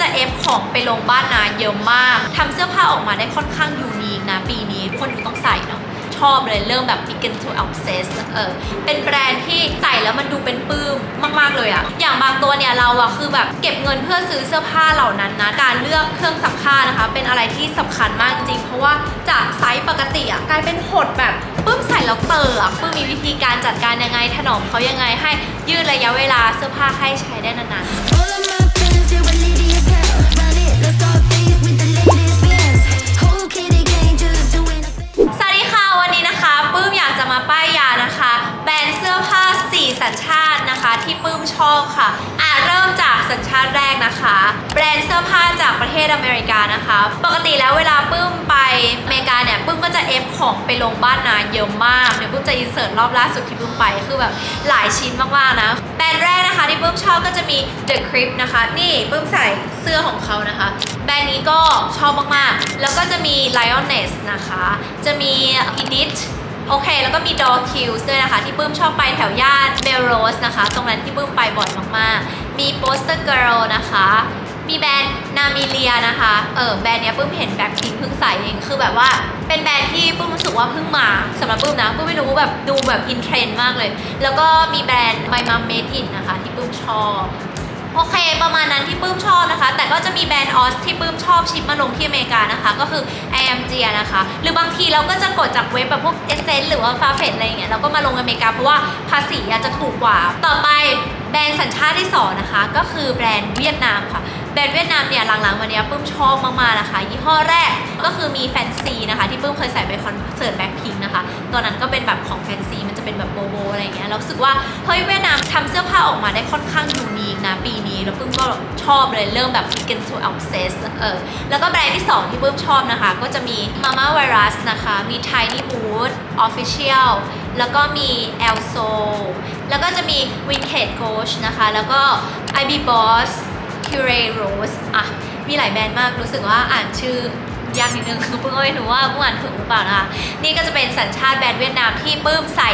จะเอฟของไปลงบ้านนาเยอะมากทำเสื้อผ้าออกมาได้ค่อนข้างยูนิคนะ ปีนี้ทุกคนดูต้องใส่เนาะชอบเลยเริ่มแบบ begin to obsess เออเป็นแบรนด์ที่ใส่แล้วมันดูเป็นปื้มมาก ๆ เลยอะอย่างบางตัวเนี่ยเราอะคือแบบเก็บเงินเพื่อซื้อเสื้อผ้าเหล่านั้นนะ การเลือกเครื่องซักผ้านะคะ เป็นอะไรที่สำคัญมากจริงๆเพราะว่าจากไซส์ปกติอะกลายเป็นหดแบบปื้มใส่แล้วเตออะปื้มมีวิธีการจัดการยังไงถนอมเขายังไงให้ยืดระยะเวลาเสื้อผ้าให้ใช้ได้นานๆ สัญชาตินะคะที่ปื้มชอบค่ะ อะเริ่มจากสัญชาติแรกนะคะ แบรนด์เสื้อผ้าจากประเทศอเมริกานะคะ ปกติแล้วเวลาปื้มไปอเมริกาเนี่ยปื้มก็จะเอฟของไปลงบ้านนาเยอะมากเดี๋ยวปื้มจะอินเสิร์ตรอบล่าสุดที่ปื้มไปคือแบบหลายชิ้นมากๆนะแบรนด์แรกนะคะที่ปื้มชอบก็จะมี The Crip นะคะ นี่ปื้มใส่เสื้อของเขานะคะ แบรนด์นี้ก็ชอบมากๆ แล้วก็จะมี Lioness นะคะ จะมี Edit โอเค แล้วก็มี Door Kills ด้วยนะคะ ที่ปื้มชอบไปแถวย่าน Melrose นะคะ ตรงนั้นที่ปื้มไปบ่อยมากๆ มี Poster Girl นะคะ มีแบรนด์นามิเลียนะคะ เออแบรนด์เนี้ยปื้มเห็นแบบพิงเพิ่งใส่เอง คือแบบว่าเป็นแบรนด์ที่ปื้มรู้สึกว่าเพิ่งมาสำหรับปื้มนะปื้มไม่รู้แบบดูแบบอินเทรนด์มากเลย แล้วก็มีแบรนด์ My Mom Made In นะคะ ที่ปื้มชอบ โอเค ประมาณนั้นที่ปื้มชอบนะคะ แต่ก็จะมีแบรนด์ออสที่ปื้มชอบชิปมาลงที่อเมริกานะคะ ก็คือ AMG นะคะ หรือบางทีเราก็จะกดจากเว็บแบบพวกเอเซนหรือว่าฟาเฟตอะไรอย่างเงี้ยเราก็มาลงอเมริกาเพราะว่าภาษีอาจจะถูกกว่า ต่อไปแบรนด์สัญชาติที่สองนะคะ ก็คือแบรนด์เวียดนามค่ะ แบรนด์เวียดนามเนี่ยหลังๆมาเนี้ยปื้มชอบมากๆนะคะ ยี่ห้อแรกก็คือมีแฟนซีนะคะ ที่ปื้มเคยใส่ไปคอนเสิร์ตแบ็คพิงนะคะตอนนั้นก็เป็นแบบของแฟนซีมันจะเป็นแบบโบโบอะไรเงี้ยเรารู้สึกว่าเฮ้ยเวียดนามทำเสื้อผ้าออกมาได้ค่อนข้างยูนิคนะปีนี้แล้วปื้มก็ชอบเลยเริ่มแบบ begin to obsess เออแล้วก็แบรนด์ที่ 2 ที่ปื้มชอบนะคะ ก็จะมี Mama Virus นะคะมี Tiny Mood Official แล้วก็มี Elso แล้วก็จะมี Vintage Coach นะคะ แล้วก็ IB Boss c u r a Rose อะ มีหลายแบรนด์มากรู้สึกว่าอ่านชื่อยากนิดนึงคือเพิ่งไม่รู้ว่าเมื่ออ่านถูกหรือเปล่านะคะ นี่ก็จะเป็นสัญชาติแบรนด์เวียดนามที่ปื้มใส่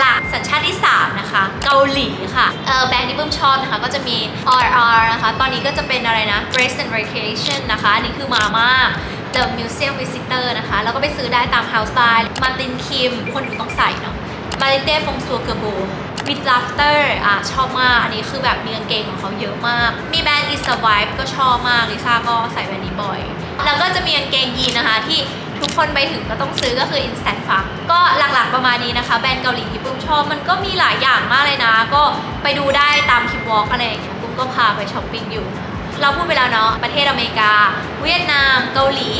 หลักๆ สัญชาติที่ 3 นะคะ เกาหลีค่ะเออแบรนด์ที่ปื้มชอบนะคะ ก็จะมี RR นะคะ ตอนนี้ก็จะเป็นอะไรนะ Rest and Recreation นะคะ อันนี้คือมาม่า The Museum Visitor นะคะ แล้วก็ไปซื้อได้ตาม House Style Martin Kim คนดูต้องใส่เนาะมาริเต้ฟงซัวเกอร์โบ วิดลัฟเตอร์อะชอบมาก อันนี้คือแบบมีกางเกงของเขาเยอะมาก มีแบรนด์ Is Survive ก็ชอบมากลิซ่าก็ใส่แบรนด์นี้บ่อย แล้วก็จะมีกางเกงยีนนะคะที่ทุกคนไปถึงก็ต้องซื้อก็คือ Instant Fuck ก็หลักๆประมาณนี้นะคะ แบรนด์เกาหลีที่ปุ้มชอบมันก็มีหลายอย่างมากเลยนะ ก็ไปดูได้ตามคลิปวอล์กอะไรอย่างเงี้ยปุ้มก็พาไปช้อปปิ้งอยู่ เราพูดไปแล้วเนาะประเทศอเมริกา เวียดนาม เกาหลี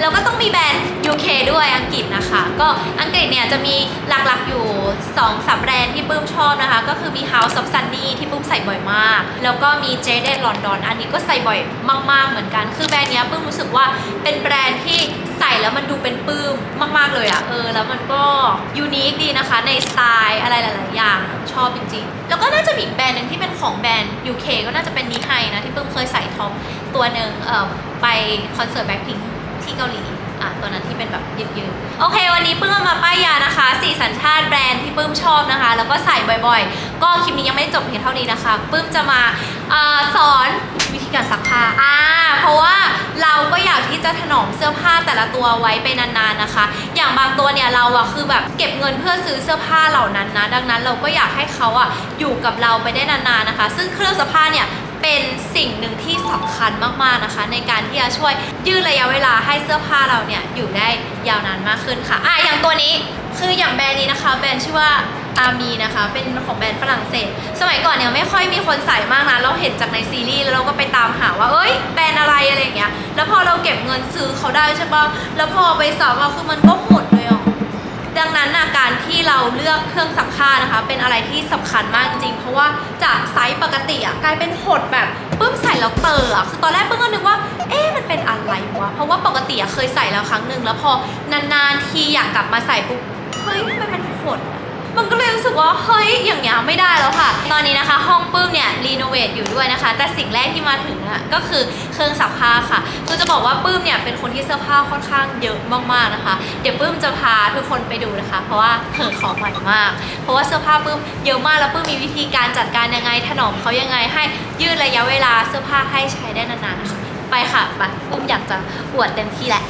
แล้วก็ต้องมีแบรนด์ UK ด้วยอังกฤษนะคะ ก็อังกฤษเนี่ยจะมีหลักๆอยู่2องสามแบรนด์ที่ปื้มชอบนะคะ ก็คือมี House of Sunny ที่ปื้มใส่บ่อยมาก แล้วก็มี Jaded London อันนี้ก็ใส่บ่อยมาก ๆ เหมือนกัน คือแบรนด์เนี้ยปื้มรู้สึกว่าเป็นแบรนด์ที่ใส่แล้วมันดูเป็นปื้มมาก ๆ เลยอะเออ แล้วมันก็ยูนิคดีนะคะในสไตล์อะไรหลายๆอย่างชอบจริงๆ แล้วก็น่าจะมีอีกแบรนด์หนึ่งที่เป็นของแบรนด์ UK ก็น่าจะเป็นนิไฮนะที่ปื้มเคยใส่ท็อปตัวหนึ่งเอ่อไปคอนเสิร์ตแบ็คพิง ที่เกาหลีอะตัวนั้นที่เป็นแบบยืดๆโอเค วันนี้ปื้มเอามาป้ายยานะคะสี่สัญชาติแบรนด์ที่ปื้มชอบนะคะ แล้วก็ใส่บ่อยๆ ก็คลิปนี้ยังไม่ได้จบเพียงเท่านี้นะคะปื้มจะมาอสอนวิธีการซักผ้าอ่าเพราะว่าเราก็อยากที่จะถนอมเสื้อผ้าแต่ละตัวไว้ไปนานๆนะคะ อย่างบางตัวเนี่ยเราอะคือแบบเก็บเงินเพื่อซื้อเสื้อผ้าเหล่านั้นนะ ดังนั้นเราก็อยากให้เขาอะอยู่กับเราไปได้นานๆนะคะ ซึ่งเครื่องซักผ้าเนี่ยเป็นสิ่งหนึ่งที่สำคัญมากๆนะคะ ในการที่จะช่วยยืดระยะเวลาให้เสื้อผ้าเราเนี่ยอยู่ได้ยาวนานมากขึ้นค่ะอะอย่างตัวนี้คืออย่างแบรนด์นี้นะคะ แบรนด์ชื่อว่าอามีนะคะ เป็นของแบรนด์ฝรั่งเศส สมัยก่อนเนี่ยไม่ค่อยมีคนใส่มากนะ เราเห็นจากในซีรีส์แล้วเราก็ไปตามหาว่า เอ้ย แบรนด์อะไรอะไรอย่างเงี้ย แล้วพอเราเก็บเงินซื้อเขาได้ใช่ป่ะ แล้วพอไปสอบอาคือมันก็หมด การที่เราเลือกเครื่องซักผ้านะคะ เป็นอะไรที่สำคัญมากจริงๆเพราะว่าจากไซส์ปกติอะกลายเป็นหดแบบปึ้มใส่แล้วเตออะคือตอนแรกปึ้มก็นึกว่า เอ๊ะมันเป็นอะไรวะ เพราะว่าปกติอะเคยใส่แล้วครั้งหนึ่งแล้วพอนานๆทีอยากกลับมาใส่ปุ๊บ เฮ้ยทำไมมันหดมันก็เลยรู้สึกว่าเฮ้ยอย่างเงี้ยไม่ได้แล้วค่ะ ตอนนี้นะคะ ห้องปื้มเนี่ย เวทอยู่ด้วยนะคะ แต่สิ่งแรกที่มาถึงอะก็คือเครื่องซักผ้าค่ะคือจะบอกว่าปื้มเนี่ยเป็นคนที่เสื้อผ้าค่อนข้างเยอะมากๆนะคะ เดี๋ยวปื้มจะพาทุกคนไปดูนะคะ เพราะว่าเหินของใหม่มาก เพราะว่าเสื้อผ้าปื้มเยอะมากแล้วปื้มมีวิธีการจัดการยังไงถนอมเขายังไงให้ยืดระยะเวลาเสื้อผ้าให้ใช้ได้นานๆนะคะไปค่ะไปปื้มอยากจะอวดเต็มที่แหละ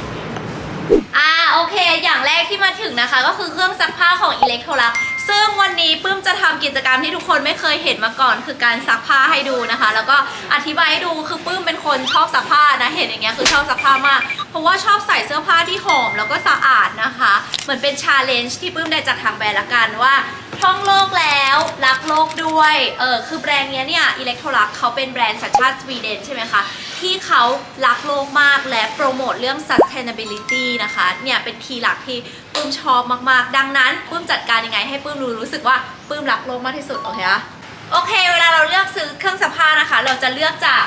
อ่าโอเค อย่างแรกที่มาถึงนะคะ ก็คือเครื่องซักผ้าของอิเล็กโทร ซึ่งวันนี้ปื้มจะทำกิจกรรมที่ทุกคนไม่เคยเห็นมาก่อน คือการซักผ้าให้ดูนะคะ แล้วก็อธิบายให้ดูคือปื้มเป็นคนชอบซักผ้านะเห็นอย่างเงี้ยคือชอบซักผ้ามาก เพราะว่าชอบใส่เสื้อผ้าที่หอมแล้วก็สะอาดนะคะ เหมือนเป็นชาเลนจ์ที่ปื้มได้จากทางแบรนด์ละกันว่าท่องโลกแล้วรักโลกด้วย เออคือแบรนด์เนี้ยเนี่ยอิเล็กโทรลักเขาเป็นแบรนด์สัญชาติสวีเดนใช่ไหมคะ ที่เขารักโลกมากและโปรโมทเรื่อง sustainability นะคะเนี่ยเป็นคีย์หลักที่ปื้มชอบมากๆ ดังนั้นปื้มจัดการยังไงให้ปื้มรู้รู้สึกว่าปื้มรักโลกมากที่สุดโอเคอะโอเค เวลาเราเลือกซื้อเครื่องซักผ้านะคะ เราจะเลือกจาก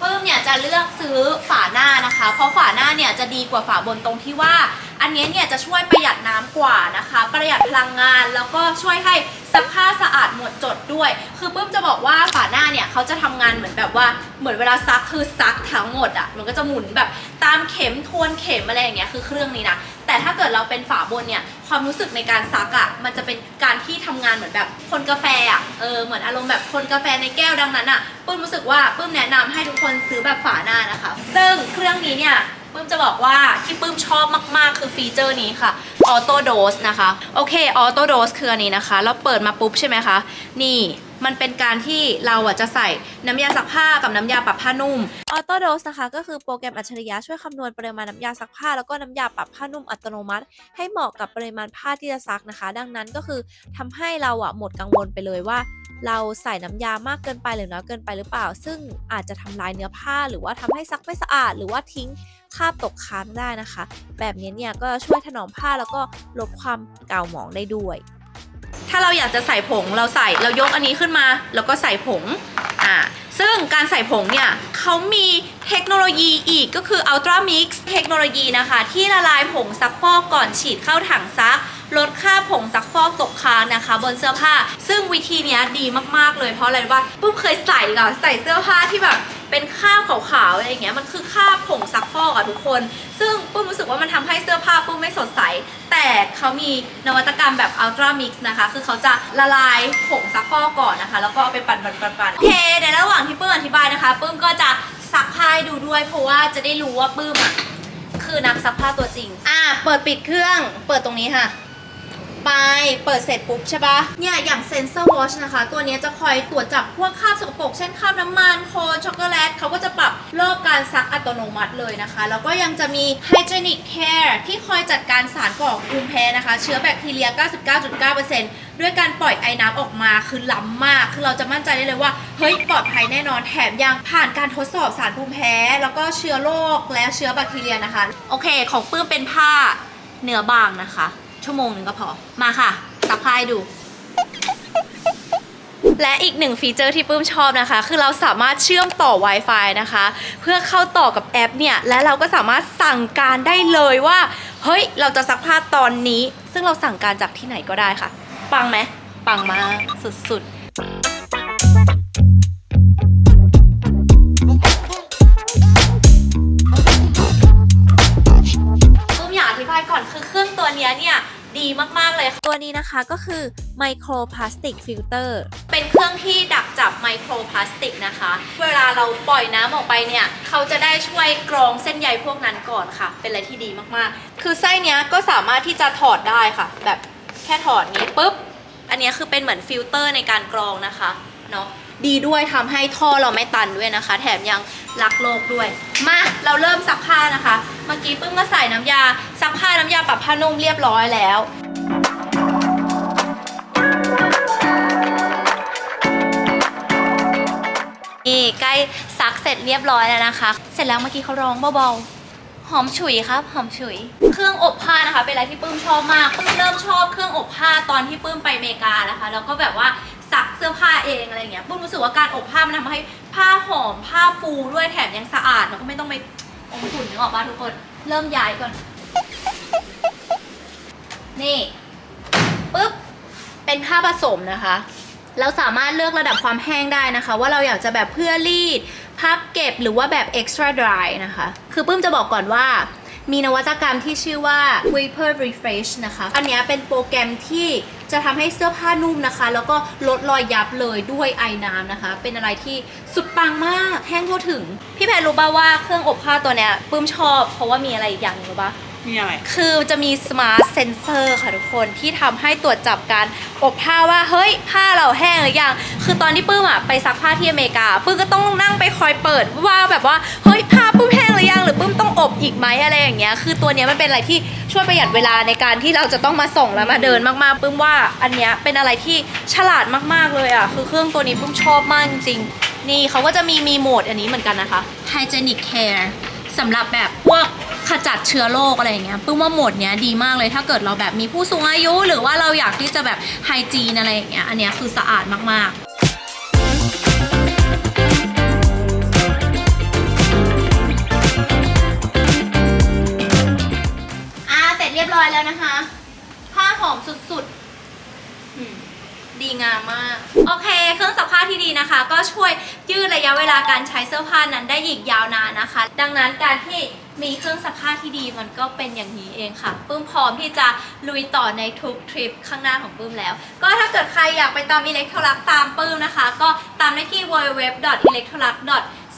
ปื้มเนี่ยจะเลือกซื้อฝาหน้านะคะ เพราะฝาหน้าเนี่ยจะดีกว่าฝาบนตรงที่ว่า อันนี้เนี่ยจะช่วยประหยัดน้ำกว่านะคะ ประหยัดพลังงานแล้วก็ช่วยให้ ซักผ้าสะอาดหมดจดด้วย คือปื้มจะบอกว่าฝาหน้าเนี่ยเขาจะทำงานเหมือนแบบว่าเหมือนเวลาซักคือซักทั้งหมดอะ่ะมันก็จะหมุนแบบตามเข็มทวนเข็มอะไรอย่างเงี้ยคือเครื่องนี้นะแต่ถ้าเกิดเราเป็นฝาบนเนี่ยความรู้สึกในการซักอะ่ะมันจะเป็นการที่ทำงานเหมือนแบบคนกาแฟอะ่ะเออเหมือนอารมณ์แบบคนกาแฟในแก้วดังนั้นอะ่ะปื้มรู้สึกว่าปื้มแนะนำให้ทุกคนซื้อแบบฝาหน้านะคะ ซึ่งเครื่องนี้เนี่ยปื้มจะบอกว่าที่ปื้มชอบมากๆ คือฟีเจอร์นี้ค่ะ ออโตโดสนะคะ โอเคออโตโดสเคืออันนี้นะคะ เราเปิดมาปุ๊บใช่ไหมคะ นี่มันเป็นการที่เราอะจะใส่น้ำยาซักผ้ากับน้ำยาปรับผ้านุ่ม ออโตโดสนะคะ ก็คือโปรแกรมอัจฉริยะช่วยคำนวณปริมาณน้ำยาซักผ้า แล้วก็น้ำยาปรับผ้านุ่มอัตโนมัติ ให้เหมาะกับปริมาณผ้าที่จะซักนะคะ ดังนั้นก็คือทำให้เราอะหมดกังวลไปเลยว่า เราใส่น้ำยามากเกินไปหรือน้อยเกินไปหรือเปล่า ซึ่งอาจจะทำลายเนื้อผ้าหรือว่าทำให้ซักไม่สะอาด หรือว่าทิ้งคราบตกค้างได้นะคะ แบบนี้เนี่ยก็ช่วยถนอมผ้าแล้วก็ลดความเก่าหมองได้ด้วย ถ้าเราอยากจะใส่ผงเราใส่เรายกอันนี้ขึ้นมา แล้วก็ใส่ผงอ่าซึ่งการใส่ผงเนี่ยเขามีเทคโนโลยีอีกก็คือ Ultra Mix เทคโนโลยีนะคะ ที่ละลายผงซักฟอกก่อนฉีดเข้าถังซัก ลดค่าผงซักฟอกตกค้างนะคะ บนเสื้อผ้า ซึ่งวิธีนี้ดีมากๆเลยเพราะอะไรว่าปุ้มเคยใส่ก่อใส่เสื้อผ้าที่แบบเป็นคราบขาวๆอะไรอย่างเงี้ยมันคือคราบผงซักฟอกอะทุกคน ซึ่งปุ้มรู้สึกว่ามันทำให้เสื้อผ้าปุ้มไม่สดใส แต่เขามีนวัตกรรมแบบ Ultra Mix นะคะ คือเขาจะละลายผงซักฟอกก่อนนะคะ แล้วก็เอาไปปั่นๆๆๆโอเคในระหว่างที่ปื้มอธิบายนะคะปื้มก็จะซักผ้าให้ดูด้วย เพราะว่าจะได้รู้ว่าปื้มอะคือนักซักผ้าตัวจริง อะเปิดปิดเครื่อง เปิดตรงนี้ค่ะ ไป เปิดเสร็จปุ๊บใช่ปะเนี่ยอย่างเซนเซอร์วอชนะคะ ตัวนี้จะคอยตรวจจับพวกคราบสกปรกเช่นคราบน้ำมันโคช็อกโกแลตเขาก็จะปรับรอบการซักอัตโนมัติเลยนะคะ แล้วก็ยังจะมี Hygienic Care ที่คอยจัดการสารก่อภูมิแพ้นะคะ เชื้อแบคทีเรีย 99.9%ด้วยการปล่อยไอ้น้ำออกมาคือล้ำมาก คือเราจะมั่นใจได้เลยว่า เฮ้ย ปลอดภัยแน่นอนแถมยังผ่านการทดสอบสารภูมิแพ้ แล้วก็เชื้อโรคและเชื้อแบคทีเรียนะคะ โอเค ของปื้มเป็นผ้าเนื้อบางนะคะ ชั่วโมงหนึ่งก็พอ มาค่ะซักผ้ายดู และอีกหนึ่งฟีเจอร์ที่ปื้มชอบนะคะ คือเราสามารถเชื่อมต่อ Wi-Fi นะคะ เพื่อเข้าต่อกับแอปเนี่ย และเราก็สามารถสั่งการได้เลยว่า เฮ้ย เราจะซักผ้าตอนนี้ ซึ่งเราสั่งการจากที่ไหนก็ได้ค่ะ ปังไหมปังมากสุดๆ ดีมากๆเลยค่ะตัวนี้นะคะก็คือ Microplastic Filter เป็นเครื่องที่ดักจับไมโครพลาสติกนะคะ เวลาเราปล่อยน้ำออกไปเนี่ย เขาจะได้ช่วยกรองเส้นใยพวกนั้นก่อนค่ะ เป็นอะไรที่ดีมากๆ คือไส้เนี้ยก็สามารถที่จะถอดได้ค่ะ แบบแค่ถอดนี้ปุ๊บ อันนี้คือเป็นเหมือนฟิลเตอร์ในการกรองนะคะเนาะ ดีด้วยทำให้ท่อเราไม่ตันด้วยนะคะ แถมยังรักโลกด้วย มาเราเริ่มซักผ้านะคะ เมื่อกี้ปึ้งก็ใส่น้ำยาซักผ้าน้ำยาปรับผ้านุ่มเรียบร้อยแล้วนี่ใกล้ซักเสร็จเรียบร้อยแล้วนะคะ เสร็จแล้วเมื่อกี้เขาร้องเบาๆหอมฉุยครับหอมฉุย เครื่องอบผ้านะคะ เป็นอะไรที่ปื้มชอบมากปื้มเริ่มชอบเครื่องอบผ้าตอนที่ปื้มไปอเมริกานะคะ แล้วก็แบบว่า เสื้อผ้าเองอะไรเงี้ยปื้มรู้สึกว่าการอบผ้ามันทำให้ผ้าหอมผ้าฟูด้วยแถมยังสะอาดแล้วก็ไม่ต้องไปอมฝุ่นนึกออกป่ะทุกคน เริ่มย้ายก่อน นี่ปึ๊บเป็นผ้าผสมนะคะ เราสามารถเลือกระดับความแห้งได้นะคะ ว่าเราอยากจะแบบเพื่อรีด พับเก็บหรือว่าแบบ extra dry นะคะ คือปื้มจะบอกก่อนว่ามีนวัตกรรมที่ชื่อว่า Vapor Refresh นะคะ อันนี้เป็นโปรแกรมที่ จะทำให้เสื้อผ้านุ่มนะคะ แล้วก็ลดรอยยับเลยด้วยไอน้ำนะคะ เป็นอะไรที่สุดปังมากแห้งทั่วถึง พี่แพรรู้ป่าว่าเครื่องอบผ้าตัวเนี้ยปื้มชอบ เพราะว่ามีอะไรอีกอย่างหนึงรู้ป่ะมีอะไรคือจะมี smart sensor ค่ะทุกคนที่ทำให้ตรวจจับการอบผ้าว่าเฮ้ยผ้าเราแห้งหรือยัง คือตอนที่ปื้มอะไปซักผ้าที่อเมริกา ปื้มก็ต้องนั่งไปคอยเปิดว่าแบบว่าเฮ้ยผ้าปื้มแหรือยังหรือปื้มต้องอบอีกไหมอะไรอย่างเงี้ยคือตัวเนี้ยมันเป็นอะไรที่ช่วยประหยัดเวลาในการที่เราจะต้องมาส่งแล้วมาเดินมากๆปื้มว่าอันเนี้ยเป็นอะไรที่ฉลาดมากๆเลยอะคือเครื่องตัวนี้ปื้มชอบมากจริงๆนี่เขาก็จะมีมีโหมดอันนี้เหมือนกันนะคะ hygienic care สำหรับแบบพวกขจัดเชื้อโรคอะไรอย่างเงี้ยปื้มว่าโหมดเนี้ยดีมากเลยถ้าเกิดเราแบบมีผู้สูงอายุ หรือว่าเราอยากที่จะแบบไฮจีนอะไรอย่างเงี้ยอันเนี้ยคือสะอาดมากๆ อมสุดๆ ดีงามมาก โอเค เครื่องซักผ้าที่ดีนะคะ ก็ช่วยยืดระยะเวลาการใช้เสื้อผ้านั้นได้อีกยาวนานนะคะ ดังนั้นการที่มีเครื่องซักผ้าที่ดีมันก็เป็นอย่างนี้เองค่ะ ปื้มพร้อมที่จะลุยต่อในทุกทริปข้างหน้าของปื้มแล้ว ก็ถ้าเกิดใครอยากไปตามอิเล็กทรลักตามปื้มนะคะ ก็ตามได้ที่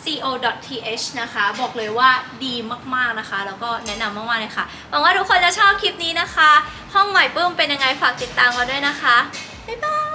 co.th นะคะ บอกเลยว่าดีมากๆนะคะ แล้วก็แนะนำมากๆเลยค่ะหวังว่าทุกคนจะชอบคลิปนี้นะคะ ห้องใหม่ปื้มเป็นยังไงฝากติดตามกันด้วยนะคะ บ๊ายบาย